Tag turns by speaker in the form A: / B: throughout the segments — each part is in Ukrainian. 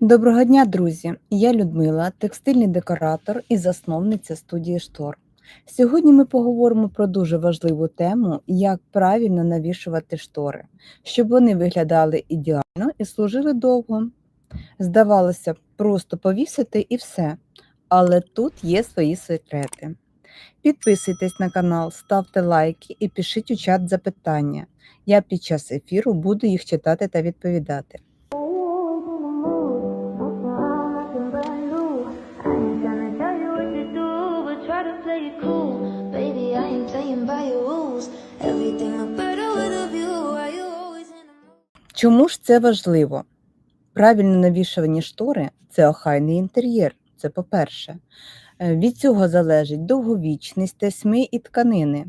A: Доброго дня, друзі! Я Людмила, текстильний декоратор і засновниця студії Штор. Сьогодні ми поговоримо про дуже важливу тему, як правильно навішувати штори, щоб вони виглядали ідеально і служили довго. Здавалося, просто повісити і все, але тут є свої секрети. Підписуйтесь на канал, ставте лайки і пишіть у чат запитання. Я під час ефіру буду їх читати та відповідати. Чому ж це важливо? Правильно навішувані штори це охайний інтер'єр. Це по-перше. Е, Від цього залежить довговічність тесьми і тканини.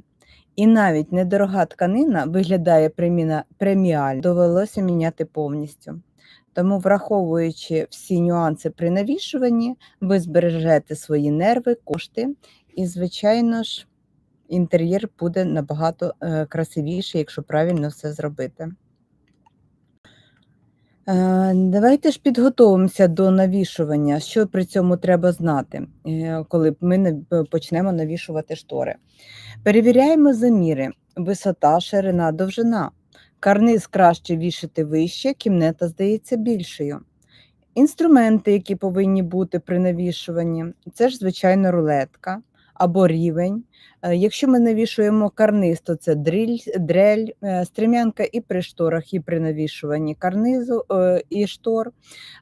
A: І навіть недорога тканина виглядає преміально, довелося міняти повністю. Тому, враховуючи всі нюанси при навішуванні, ви збережете свої нерви, кошти, і, звичайно ж, інтер'єр буде набагато е, красивіший, якщо правильно все зробити. Е, Давайте ж підготовимося до навішування. Що при цьому треба знати, е, коли ми почнемо навішувати штори? Перевіряємо заміри: висота, ширина, довжина. Карниз краще вішати вище, кімната здається більшою. Інструменти, які повинні бути при навішуванні, це ж, звичайно, рулетка або рівень. Е, Якщо ми навішуємо карниз, то це дріль, дрель, е, стрімянка і при шторах, і при навішуванні карнизу е, і штор,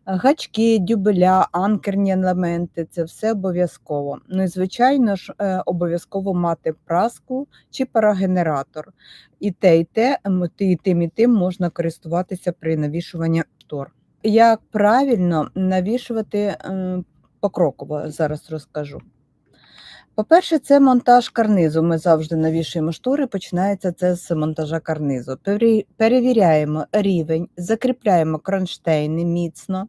A: гачки, дюбеля, анкерні елементи це все обов'язково. Ну і звичайно ж, обов'язково мати праску чи парагенератор. І те, і те, і тим, і тим можна користуватися при навішуванні штор. Як правильно навішувати покроково, зараз розкажу. По-перше, це монтаж карнизу. Ми завжди навішуємо штори. Починається це з монтажа карнизу. Перевіряємо рівень, закріпляємо кронштейни міцно,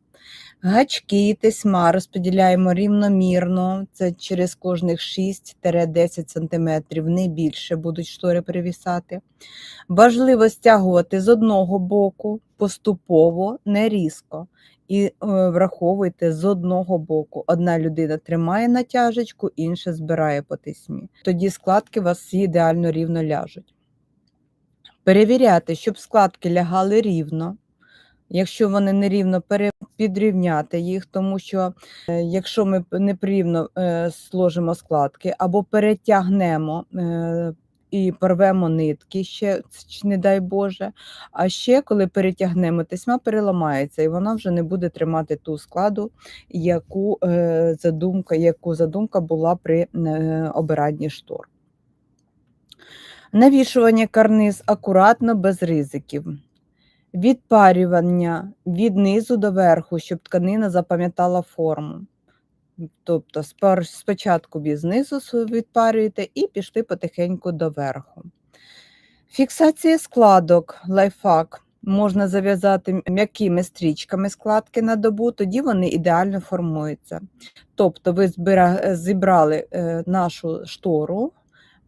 A: гачки, тесьма розподіляємо рівномірно. Це через кожних 6-10 см, не більше будуть штори перевісати. Важливо стягувати з одного боку поступово, не різко. І е, враховуйте з одного боку. Одна людина тримає натяжечку, інша збирає по тесьмі. Тоді складки у вас всі ідеально рівно ляжуть. Перевіряти, щоб складки лягали рівно. Якщо вони нерівно, пере- підрівняти їх, тому що е, якщо ми п- непрівно е, сложимо складки або перетягнемо і порвемо нитки, ще, не дай Боже, а ще коли перетягнемо, тесьма переламається, і вона вже не буде тримати ту складу, яку е, задумка, яку задумка була при е, обиранні штор. Навішування карниз акуратно, без ризиків. Відпарювання від низу до верху, щоб тканина запам'ятала форму. Тобто спочатку від знизу відпарюєте і пішли потихеньку до верху. Фіксація складок, лайфхак. Можна зав'язати м'якими стрічками складки на добу, тоді вони ідеально формуються. Тобто ви зібрали е, нашу штору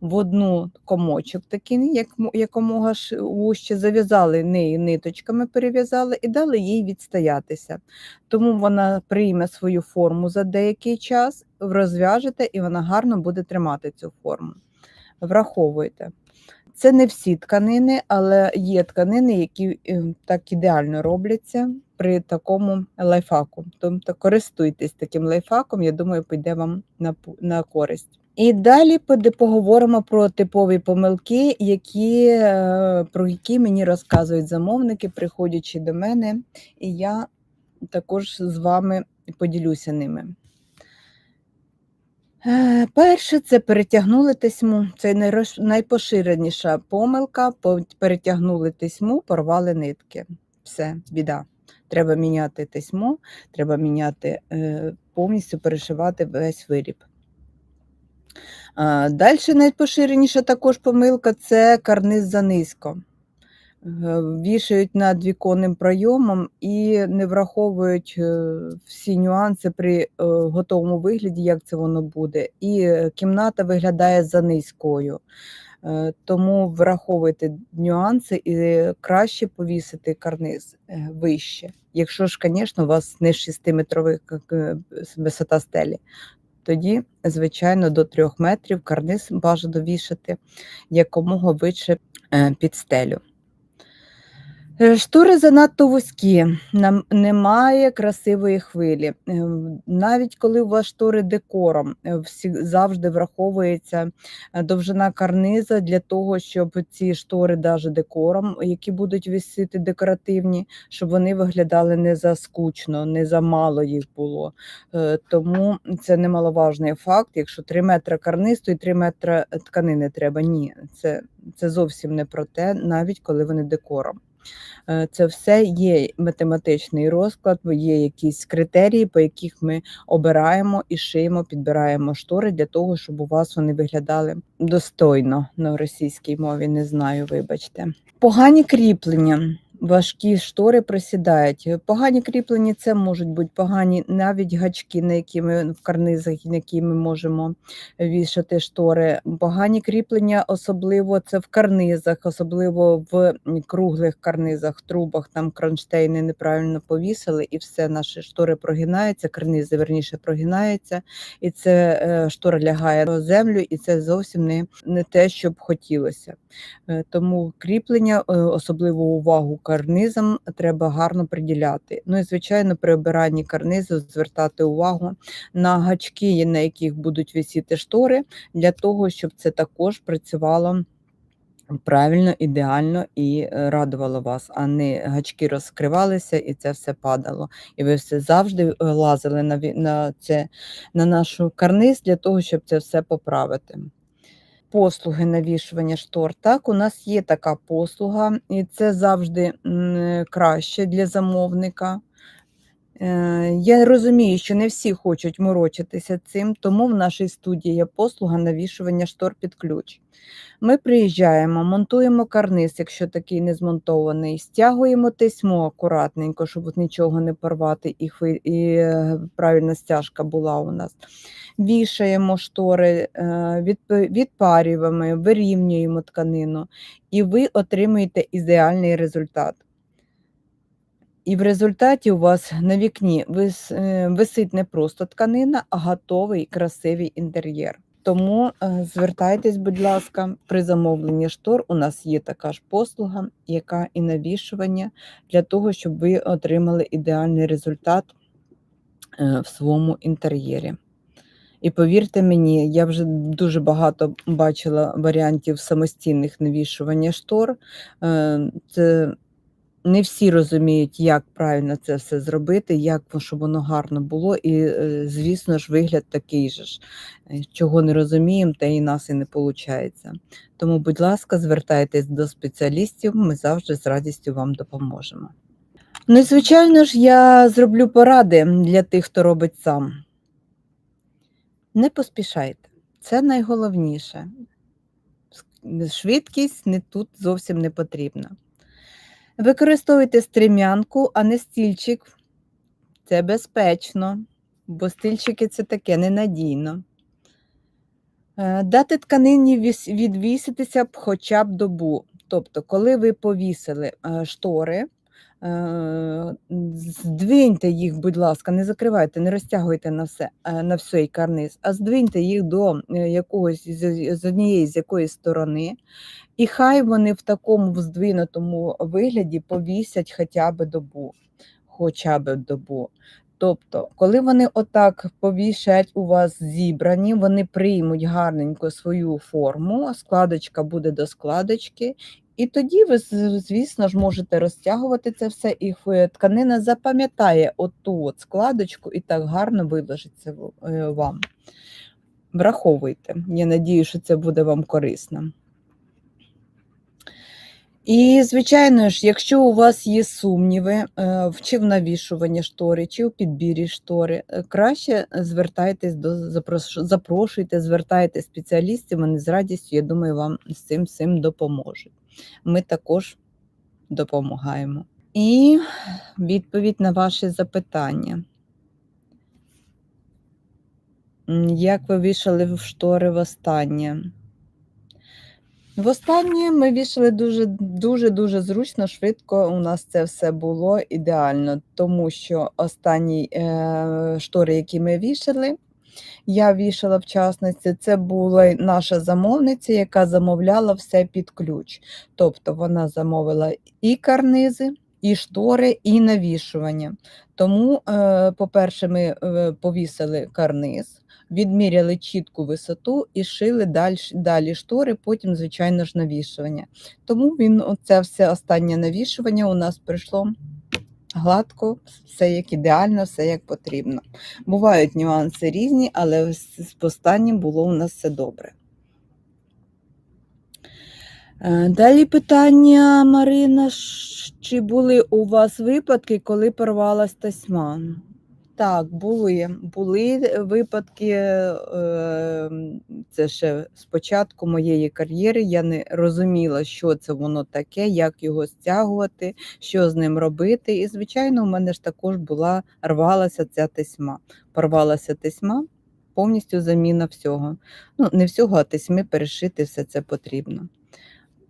A: в одну комочок, такий, як, мо- якомога ш- вужче, зав'язали неї ниточками, перев'язали і дали їй відстоятися. Тому вона прийме свою форму за деякий час, розв'яжете, і вона гарно буде тримати цю форму. Враховуйте. Це не всі тканини, але є тканини, які е, так ідеально робляться при такому лайфхаку. Тобто користуйтесь таким лайфхаком, я думаю, піде вам на користь. І далі поговоримо про типові помилки, які, е, про які мені розказують замовники, приходячи до мене, і я також з вами поділюся ними. Е, Перше, це перетягнули тесьму. Це найпоширеніша помилка. Перетягнули тесьму, порвали нитки. Все, біда. Треба міняти тесьму, треба міняти е, повністю перешивати весь виріб. Далі найпоширеніша також помилка це карниз занизько. Е, Вішають над віконним пройомом і не враховують е, всі нюанси при е, готовому вигляді, як це воно буде. І кімната виглядає занизькою. Е, Тому враховуйте нюанси і краще повісити карниз вище. Якщо ж, звісно, у вас не 6-метровий висота стелі, тоді, звичайно, до трьох метрів карниз бажано вішати якомога вище е, під стелю. Е, Штори занадто вузькі, нам немає красивої хвилі. Е, Навіть коли у вас штори декором, е, всі, завжди враховується довжина карниза для того, щоб ці штори, навіть декором, які будуть висіти декоративні, щоб вони виглядали не за скучно, не за мало їх було. Тому це немаловажний факт. Якщо 3 метри карниз, то і 3 метри тканини треба. Ні, це, це зовсім не про те, навіть коли вони декором. Е, Це все є математичний розклад, є якісь критерії, по яких ми обираємо і шиємо, підбираємо штори для того, щоб у вас вони виглядали достойно на російській мові. Не знаю, вибачте. Погані кріплення. Важкі штори просідають. Погані кріплення це можуть бути погані навіть гачки, на які ми в карнизах, на які ми можемо вішати штори. Погані кріплення, особливо це в карнизах, особливо в круглих карнизах, трубах, там кронштейни неправильно повісили, і все наші штори прогинаються, карнизи верніше прогинаються, і це е, штора лягає на землю, і це зовсім не, не те, що б хотілося. Е, Тому кріплення, е, особливу увагу карнизам треба гарно приділяти. Ну і звичайно, при обиранні карнизу звертати увагу на гачки, на яких будуть висіти штори, для того, щоб це також працювало. Правильно, ідеально і е, радувало вас, а не гачки розкривалися і це все падало. І ви все завжди е, лазили на, це, на нашу карниз для того, щоб це все поправити послуги навішування штор. Так, у нас є така послуга, і це завжди м, краще для замовника. Е, Я розумію, що не всі хочуть морочитися цим, тому в нашій студії є послуга навішування штор під ключ. Ми приїжджаємо, монтуємо карниз, якщо такий не змонтований, стягуємо тесьмо акуратненько, щоб нічого не порвати, і, хви- і е, правильна стяжка була у нас. Вішаємо штори, е, відпарюємо, вирівнюємо тканину, і ви отримуєте ідеальний результат. І в результаті у вас на вікні е, висить не просто тканина, а готовий красивий інтер'єр. Тому е, звертайтесь, будь ласка, при замовленні штор у нас є така ж послуга, яка і навішування для того, щоб ви отримали ідеальний результат е, в своєму інтер'єрі. І повірте мені, я вже дуже багато бачила варіантів самостійних навішування штор. Це не всі розуміють, як правильно це все зробити, як щоб воно гарно було, і, е, звісно ж, вигляд такий же ж. Е, Чого не розуміємо, те і нас і не виходить. Тому, будь ласка, звертайтесь до спеціалістів, ми завжди з радістю вам допоможемо. Ну звичайно ж, я зроблю поради для тих, хто робить сам. Не поспішайте, це найголовніше. Швидкість не тут зовсім не потрібна. Використовуйте стрімянку, а не стільчик. Це безпечно, бо стільчики це таке ненадійно. Е, Дати тканині відвіситися б хоча б добу. Тобто, коли ви повісили е, штори, здвиньте їх, будь ласка, не закривайте, не розтягуйте на все, е, на всей карниз, а здвиньте їх до е, якогось з, однієї з якоїсь сторони, і хай вони в такому здвинутому вигляді повісять хоча б добу. Хоча б добу. Тобто, коли вони отак повішать у вас зібрані, вони приймуть гарненько свою форму, складочка буде до складочки, і тоді ви, звісно ж, можете розтягувати це все, і тканина запам'ятає оту от складочку і так гарно виложиться е, вам. Враховуйте. Я надію, що це буде вам корисно. І, звичайно ж, якщо у вас є сумніви е, чи в навішуванні штори, чи в підбірі штори, е, краще звертайтесь до запрошуйте, звертайте спеціалістів, вони з радістю, я думаю, вам з цим всім допоможуть. Ми також допомагаємо. І відповідь на ваші запитання. Як ви вішали в штори востаннє? Востаннє ми вішали дуже дуже дуже зручно, швидко. У нас це все було ідеально, тому що останні е, штори, які ми вішали, я вішала в частності, це була наша замовниця, яка замовляла все під ключ. Тобто вона замовила і карнизи, і штори, і навішування. Тому, е, по-перше, ми е, повісили карниз, відміряли чітку висоту і шили далі, далі штори, потім, звичайно ж, навішування. Тому він, оце все останнє навішування у нас прийшло гладко, все як ідеально, все як потрібно. Бувають нюанси різні, але з останнім було у нас все добре. Е, Далі питання, Марина, чи були у вас випадки, коли порвалась тасьма? Так, були. Були випадки, е, це ще з початку моєї кар'єри. Я не розуміла, що це воно таке, як його стягувати, що з ним робити. І, звичайно, у мене ж також була рвалася ця тесьма. Порвалася тесьма, повністю заміна всього. Ну, не всього, а тесьми перешити все це потрібно.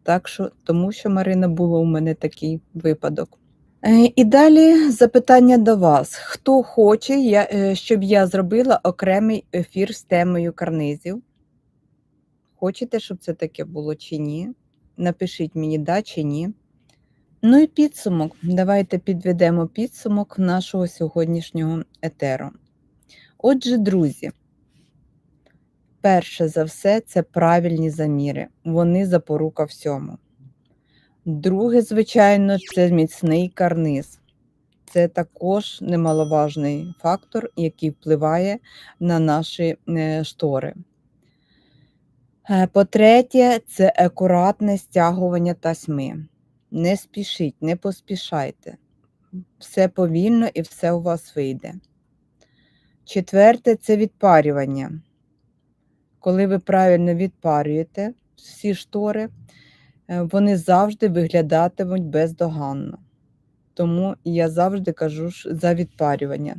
A: Так що, тому що, Марина, було у мене такий випадок. Е, І далі запитання до вас. Хто хоче, е, щоб я зробила окремий ефір з темою карнизів? Хочете, щоб це таке було чи ні? Напишіть мені да чи ні. Ну і підсумок. Давайте підведемо підсумок нашого сьогоднішнього етеру. Отже, друзі, перше за все, це правильні заміри. Вони запорука всьому. Друге, звичайно, це міцний карниз. Це також немаловажний фактор, який впливає на наші е, штори. Е, По-третє, це акуратне стягування тасьми. Не спішіть, не поспішайте. Все повільно і все у вас вийде. Четверте це відпарювання. Коли ви правильно відпарюєте всі штори, вони завжди виглядатимуть бездоганно. Тому я завжди кажу за відпарювання.